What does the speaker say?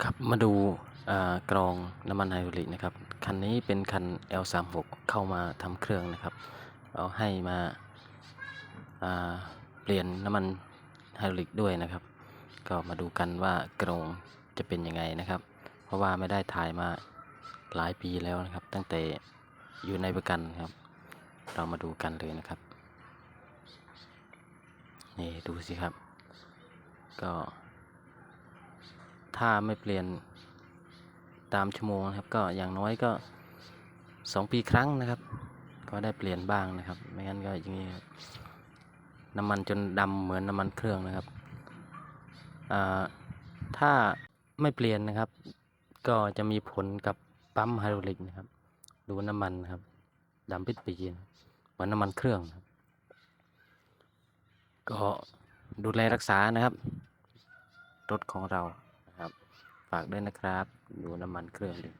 ครับมาดูกรองน้ำมันไฮดรอลิกนะครับคันนี้เป็นคัน L36 เข้ามาทำเครื่องนะครับเอาให้มาาเปลี่ยนน้ำมันไฮดรอลิกด้วยนะครับ ก็มาดูกันว่ากรองจะเป็นยังไงนะครับ เพราะว่าไม่ได้ถ่ายมาหลายปีแล้วนะครับ ตั้งแต่อยู่ในประกันครับ เรามาดูกันเลยนะครับนี่ดูสิครับ ก็ ถ้าไม่เปลี่ยนตามชั่วโมงนะครับ ก็อย่างน้อยก็สองปีครั้งนะครับ ก็ได้เปลี่ยนบ้างนะครับ ไม่งั้นก็อย่างนี้น้ำมันจนดำเหมือนน้ำมันเครื่องนะครับถ้าไม่เปลี่ยนนะครับ ก็จะมีผลกับปั๊มไฮดรอลิกนะครับ ดูน้ำมันนะครับดำปิดปีนเหมือนน้ำมันเครื่องครับก็ดูแลรักษานะครับ รถของเรา ฝากด้วยนะครับ ดูน้ำมันเครื่องด้วย